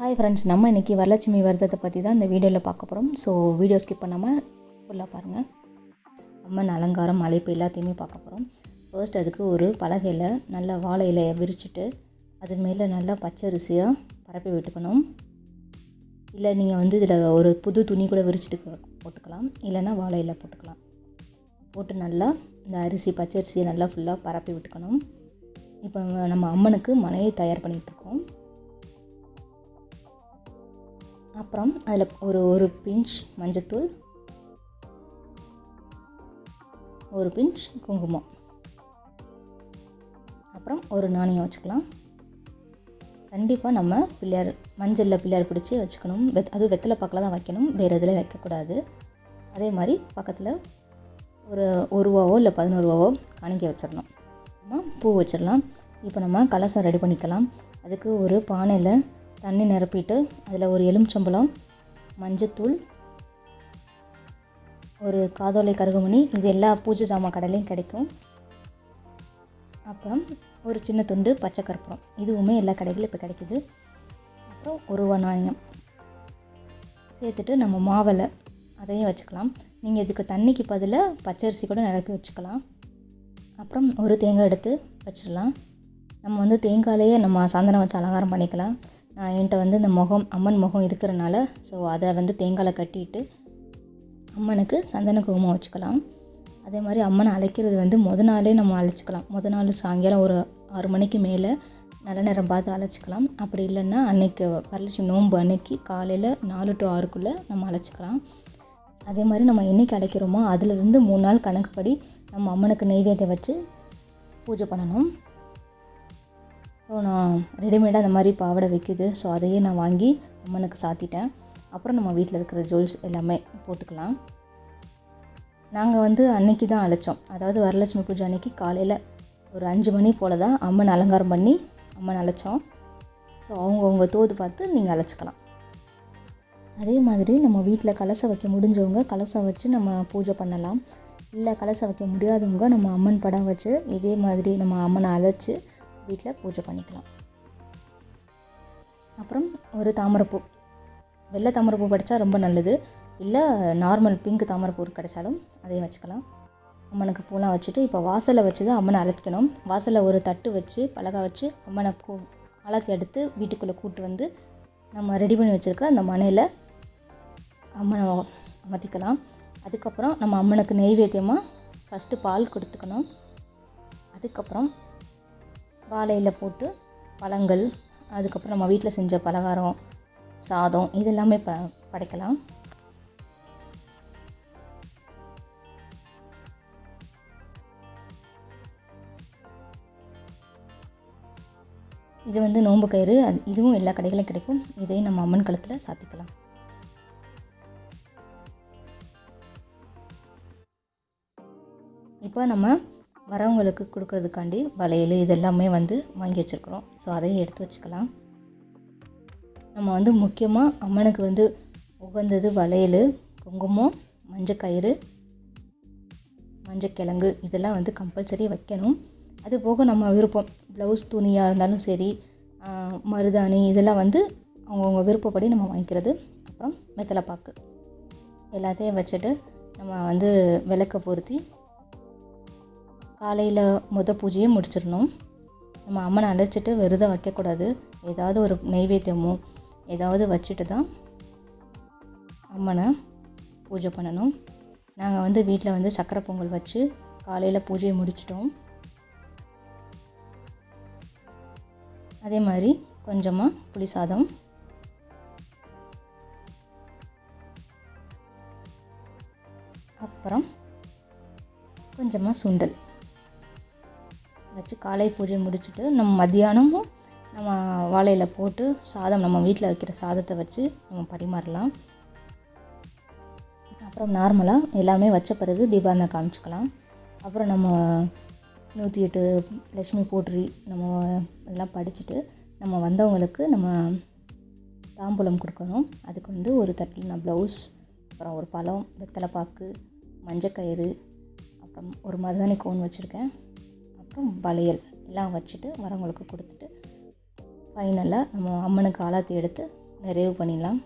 Hi friends நம்ம இன்றைக்கி வரலட்சுமி விரதத்தை பற்றி தான் இந்த வீடியோவில் பார்க்க போகிறோம் ஸோ வீடியோ ஸ்கிப் பண்ணாமல் ஃபுல்லாக பாருங்கள் அம்மன் அலங்காரம் அழைப்பு எல்லாத்தையுமே பார்க்க போகிறோம் ஃபர்ஸ்ட் அதுக்கு ஒரு பலகையில் நல்லா வாழை இலையை விரிச்சிட்டு அது மேலே நல்லா பச்சரிசியாக பரப்பி விட்டுக்கணும். இல்லை நீங்கள் வந்து இதில் ஒரு புது துணி கூட விரிச்சிட்டு போட்டுக்கலாம். இல்லைன்னா வாழை இலை போட்டுக்கலாம். போட்டு நல்லா இந்த அரிசி பச்சரிசியை நல்லா ஃபுல்லாக பரப்பி விட்டுக்கணும். இப்போ நம்ம அம்மனுக்கு மனையை தயார் பண்ணிகிட்ருக்கோம் அப்புறம் அதில் ஒரு ஒரு பிஞ்ச் மஞ்சத்தூள் ஒரு பிஞ்ச் குங்குமம். அப்புறம் ஒரு நாணயம் வச்சுக்கலாம். கண்டிப்பாக நம்ம பிள்ளையார் மஞ்சளில் பிள்ளையார் பிடிச்சி வச்சுக்கணும். வெத் அது வெத்தலை பாக்கில் தான் வைக்கணும். வேறு இதில் வைக்கக்கூடாது. அதே மாதிரி பக்கத்தில் ஒரு ஒரு ரூபாவோ இல்லை பதினோரு ரூபாவோ காணிக்க வச்சிடணும். நம்ம பூ வச்சிடலாம். இப்போ நம்ம கலசம் ரெடி பண்ணிக்கலாம். அதுக்கு ஒரு பானையில் தண்ணி நிரப்பிட்டு அதில் ஒரு எலுமிச்சம்பழம் மஞ்சத்தூள் ஒரு காதோலை கருகுமணி இது எல்லா பூஜை சாமான் கடையிலையும் கிடைக்கும். அப்புறம் ஒரு சின்ன துண்டு பச்சை கற்பூரம். இதுவுமே எல்லா கடைகளும் இப்போ கிடைக்குது. அப்புறம் ஒரு நாணயம். சேர்த்துட்டு நம்ம மாவலை அதையும் வச்சுக்கலாம். நீங்கள் இதுக்கு தண்ணிக்கு பதிலாக பச்சரிசி கூட நிரப்பி வச்சுக்கலாம். அப்புறம் ஒரு தேங்காய் எடுத்து வச்சிடலாம். நம்ம வந்து தேங்காயிலேயே நம்ம சந்தனம் வச்சு அலங்காரம் பண்ணிக்கலாம். நான் என்கிட்ட வந்து இந்த முகம் அம்மன் முகம் இருக்கிறனால ஸோ அதை வந்து தேங்காயில் கட்டிட்டு அம்மனுக்கு சந்தன குங்குமம் வச்சுக்கலாம். அதே மாதிரி அம்மனை அழைக்கிறது வந்து முத நாளே நம்ம அழைச்சிக்கலாம். முத நாள் சாயங்காலம் ஒரு ஆறு மணிக்கு மேலே நல்ல நேரம் பார்த்து அழைச்சிக்கலாம். அப்படி இல்லைன்னா அன்னைக்கு வரலட்சுமி நோன்பு அன்னைக்கு காலையில் நாலு டு ஆறுக்குள்ளே நம்ம அழைச்சிக்கலாம். அதே மாதிரி நம்ம என்றைக்கு அழைக்கிறோமோ அதிலிருந்து மூணு நாள் கணக்குப்படி நம்ம அம்மனுக்கு நெய்வேத்தியம் வச்சு பூஜை பண்ணணும். ஸோ நான் ரெடிமேடாக அந்த மாதிரி பாவாடை வைக்குது. ஸோ அதையே நான் வாங்கி அம்மனுக்கு சாத்திட்டேன். அப்புறம் நம்ம வீட்டில் இருக்கிற ஜுவல்ஸ் எல்லாமே போட்டுக்கலாம். நாங்கள் வந்து அன்னைக்கு தான் அழைச்சோம். அதாவது வரலட்சுமி பூஜை அன்னைக்கு காலையில் ஒரு அஞ்சு மணி போல் தான் அம்மன் அலங்காரம் பண்ணி அம்மன் அழைச்சோம். ஸோ அவங்கவுங்க தோது பார்த்து நீங்கள் அழைச்சிக்கலாம். அதே மாதிரி நம்ம வீட்டில் கலசம் வைக்க முடிஞ்சவங்க கலசம் வச்சு நம்ம பூஜை பண்ணலாம். இல்லை கலசம் வைக்க முடியாதவங்க நம்ம அம்மன் படம் வச்சு இதே மாதிரி நம்ம அம்மனை அழைச்சி வீட்டில் பூஜை பண்ணிக்கலாம். அப்புறம் ஒரு தாமரைப்பூ. வெள்ளை தாமரைப்பூ படித்தா ரொம்ப நல்லது. இல்லை நார்மல் பிங்க் தாமரைப்பூ கிடைச்சாலும் அதையும் வச்சுக்கலாம். அம்மனுக்கு பூலாம் வச்சுட்டு இப்போ வாசலில் வச்சு தான் அம்மனை அழைக்கணும். வாசலில் ஒரு தட்டு வச்சு பலகா வச்சு அம்மனை கூ அழைத்து எடுத்து வீட்டுக்குள்ளே கூட்டு வந்து நம்ம ரெடி பண்ணி வச்சுருக்கிற அந்த மனையில் அம்மனை அமர்த்திக்கலாம். அதுக்கப்புறம் நம்ம அம்மனுக்கு நெய்வேத்தியமாக ஃபஸ்ட்டு பால் கொடுத்துக்கணும். அதுக்கப்புறம் வாழையில் போட்டு பழங்கள் அதுக்கப்புறம் நம்ம வீட்டில் செஞ்ச பலகாரம் சாதம் இது எல்லாமே ப படைக்கலாம். இது வந்து நோம்பு கயிறு. அது இதுவும் எல்லா கடைகளும் கிடைக்கும். இதையும் நம்ம அம்மன் கழுத்தில் சாத்திக்கலாம். இப்போ நம்ம வரவங்களுக்கு கொடுக்கறதுக்காண்டி வளையல் இதெல்லாமே வந்து வாங்கி வச்சுருக்குறோம். ஸோ அதையும் எடுத்து வச்சுக்கலாம். நம்ம வந்து முக்கியமாக அம்மனுக்கு வந்து உகந்தது வளையல் குங்குமம் மஞ்சக்கயிறு மஞ்சக்கிழங்கு இதெல்லாம் வந்து கம்பல்சரி வைக்கணும். அது போக நம்ம விருப்பம் ப்ளவுஸ் துணியாக இருந்தாலும் சரி மருதாணி இதெல்லாம் வந்து அவங்கவுங்க விருப்பப்படி நம்ம வாங்கிக்கிறது. அப்புறம் மெத்தலைப்பாக்கு எல்லாத்தையும் வச்சுட்டு நம்ம வந்து விளக்க பொருத்தி காலையில் முத பூஜையை முடிச்சிடணும். நம்ம அம்மனை அழைச்சிட்டு விரதம் வைக்கக்கூடாது. ஏதாவது ஒரு நெய்வேத்தியமோ ஏதாவது வச்சுட்டு தான் அம்மனை பூஜை பண்ணணும். நாங்கள் வந்து வீட்டில் வந்து சக்கரை பொங்கல் வச்சு காலையில் பூஜையை முடிச்சிட்டோம். அதே மாதிரி கொஞ்சமாக புளி சாதம். அப்புறம் கொஞ்சமாக சுண்டல். வச்சு காலை பூஜை முடிச்சுட்டு நம்ம மத்தியானமும் நம்ம வாழையில் போட்டு சாதம் நம்ம வீட்டில் வைக்கிற சாதத்தை வச்சு நம்ம பரிமாறலாம். அப்புறம் நார்மலாக எல்லாமே வச்ச பிறகு தீபாவளி காமிச்சிக்கலாம். அப்புறம் நம்ம நூற்றி எட்டு லட்சுமி போற்றி நம்ம இதெல்லாம் படிச்சுட்டு நம்ம வந்தவங்களுக்கு நம்ம தாம்பூலம் கொடுக்கணும். அதுக்கு வந்து ஒரு தட்டில் நான் ப்ளவுஸ் அப்புறம் ஒரு பழம் வெத்தலைப்பாக்கு மஞ்சக்கயிறு அப்புறம் ஒரு மருதாணி கோன் வச்சுருக்கேன். அப்புறம் வளையல் எல்லாம் வச்சுட்டு வரவங்களுக்கு கொடுத்துட்டு ஃபைனலாக நம்ம அம்மனுக்கு ஆலாத்தி எடுத்து நிறைவு பண்ணிடலாம்.